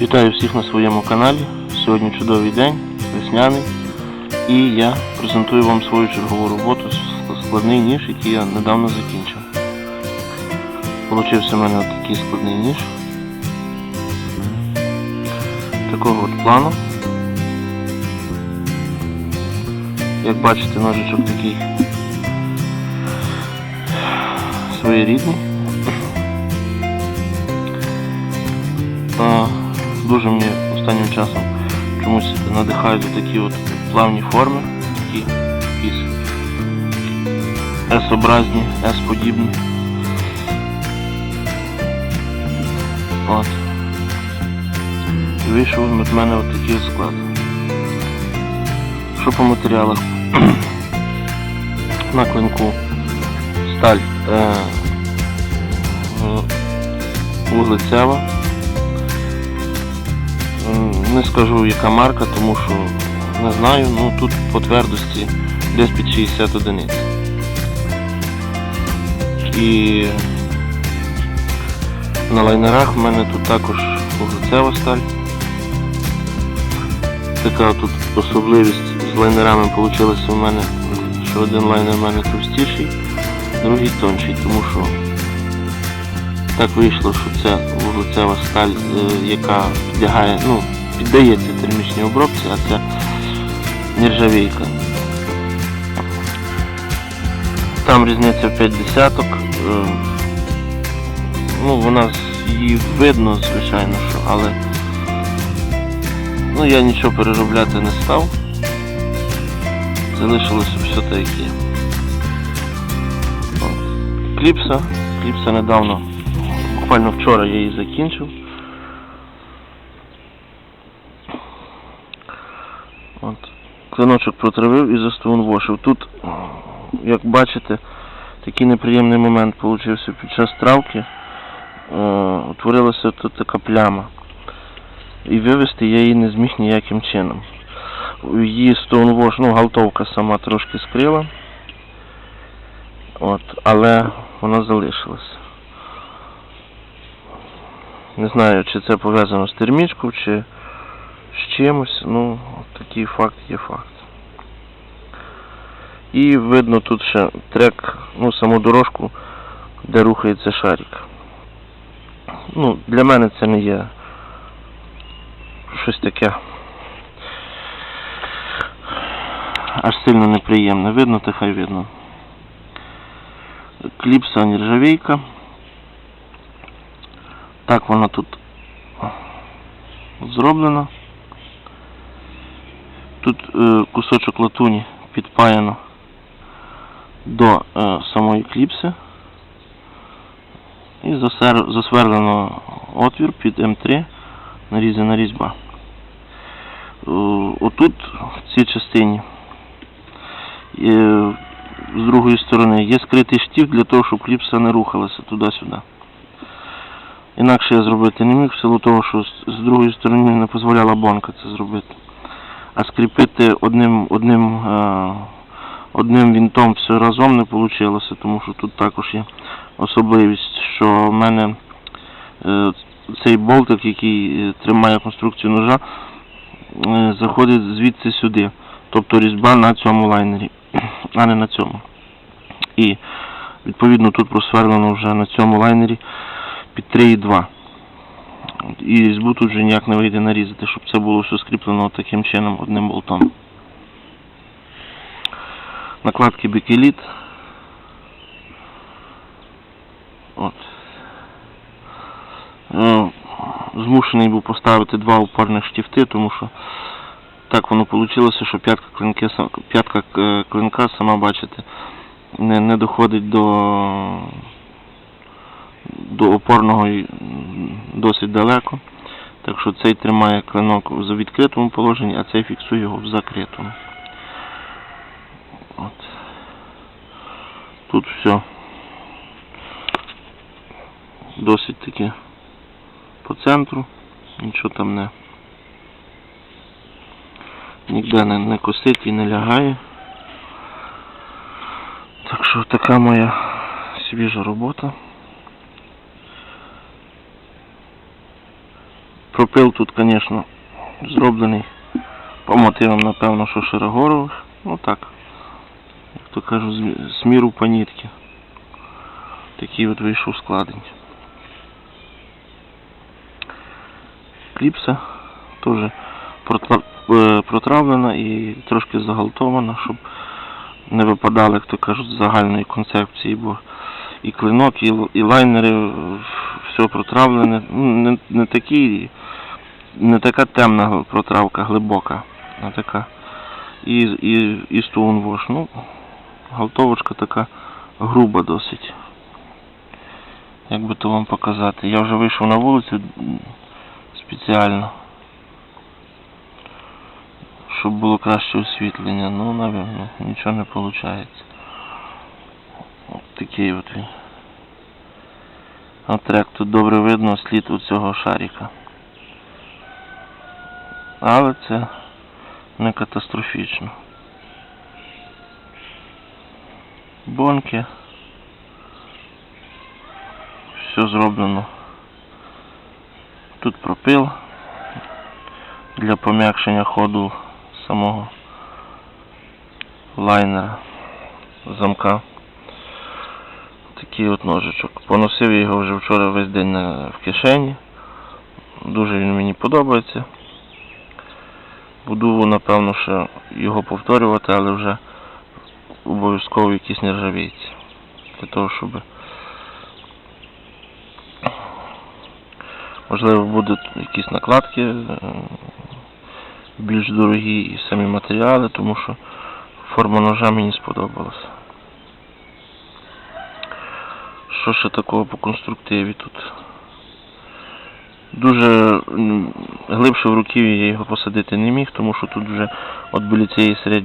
Вітаю всіх на своєму каналі. Сьогодні чудовий день, весняний. І я презентую вам свою чергову роботу складний ніж, який я недавно закінчив. Получився в мене такий складний ніж. Такого от плану. Як бачите, ножичок такий своєрідний. Дуже мені останнім часом чомусь надихають такі от плавні форми, такі якісь S-образні, S-подібні. От. І вийшов від мене от такий склад. Що по матеріалах? На клинку сталь е, вуглецева. Не скажу яка марка, тому що не знаю, ну тут по твердості десь під 60 одиниць. І на лайнерах в мене тут також вуглецева сталь. Така тут особливість з лайнерами вийшла у мене, що один лайнер в мене товстіший, другий тонший, тому що так вийшло, що це вуглецева сталь, е, яка підлягає, ну, піддається термічній обробці, а це нержавійка. Там різниця 5 десяток. е, Ну, з- її видно, звичайно, що, але ну, я нічого переробляти не став. Залишилося все те, як є. Кліпса. Кліпса недавно буквально вчора я її закінчив. От. Клиночок протравив і застоунвошив. Тут, як бачите, такий неприємний момент получився під час травки. Е, утворилася тут така пляма. І вивести я її не зміг ніяким чином. Її стоунвош, ну, галтовка сама трошки скрила. От, але вона залишилась. Не знаю, чи це пов'язано з термічкою, чи з чимось. Ну, такий факт є факт. І видно тут ще трек, ну, саму дорожку, де рухається шарик. Ну, для мене це не є щось таке аж сильно неприємне. Видно, то хай видно. Кліпса нержавійка. Так вона тут зроблена. Тут е, кусочок латуні підпаяно до е, самої кліпси. І засер- засверлено отвір під М3, нарізана різьба. Е, Отут, в цій частині, е, з другої сторони, є скритий штифт для того, щоб кліпса не рухалася туди-сюди. Інакше я зробити не міг, в силу того, що з- другої сторони не дозволяла бонка це зробити. А скріпити одним, одним, е, одним вінтом все разом не вийшло, тому що тут також є особливість, що в мене е, цей болтик, який е, тримає конструкцію ножа, заходить звідси сюди. Тобто різьба на цьому лайнері, а не на цьому. І відповідно тут просверлено вже на цьому лайнері під 3,2. І різьбу тут вже ніяк не вийде нарізати, щоб це було все скріплено таким чином одним болтом. Накладки бікеліт. От. Е, Змушений був поставити два опорних штифти, тому що так воно вийшло, що п'ятка клинки, п'ятка е, клинка, сама бачите, не, не доходить до, до опорного досить далеко. Так що цей тримає клинок в відкритому положенні, а цей фіксує його в закритому. От. Тут все досить таки по центру, нічого там не ніде не, не косить і не лягає. Так що така моя свіжа робота. Пропил тут, звісно, зроблений по мотивам, напевно, що Широгорових. Ну так, як то кажу, з- міру по нитки. Такий от вийшов складень. Кліпса теж е, протравлена і трошки загалтована, щоб не випадали, як то кажуть, з загальної концепції, бо і клинок, і, лайнери, все протравлене. Ну, не, не такі, не така темна протравка, глибока, а така. І, і, і Stonewash. Ну, галтовочка така груба досить. Як би то вам показати? Я вже вийшов на вулицю спеціально. Щоб було краще освітлення. Ну, напевно, нічого не виходить. От такий от він. От як тут добре видно слід у цього шарика. Але це не катастрофічно. Бонки. Все зроблено. Тут пропил для пом'якшення ходу самого лайнера замка. Такий от ножичок. Поносив його вже вчора весь день в кишені. Дуже він мені подобається. Буду, напевно, ще його повторювати, але вже обов'язково якісь нержавійці. Для того, щоб можливо будуть якісь накладки е, більш дорогі і самі матеріали, тому що форма ножа мені сподобалася. Що ще такого по конструктиві тут? Дуже глибше в руків'ї я його посадити не міг, тому що тут вже от біля цієї середньої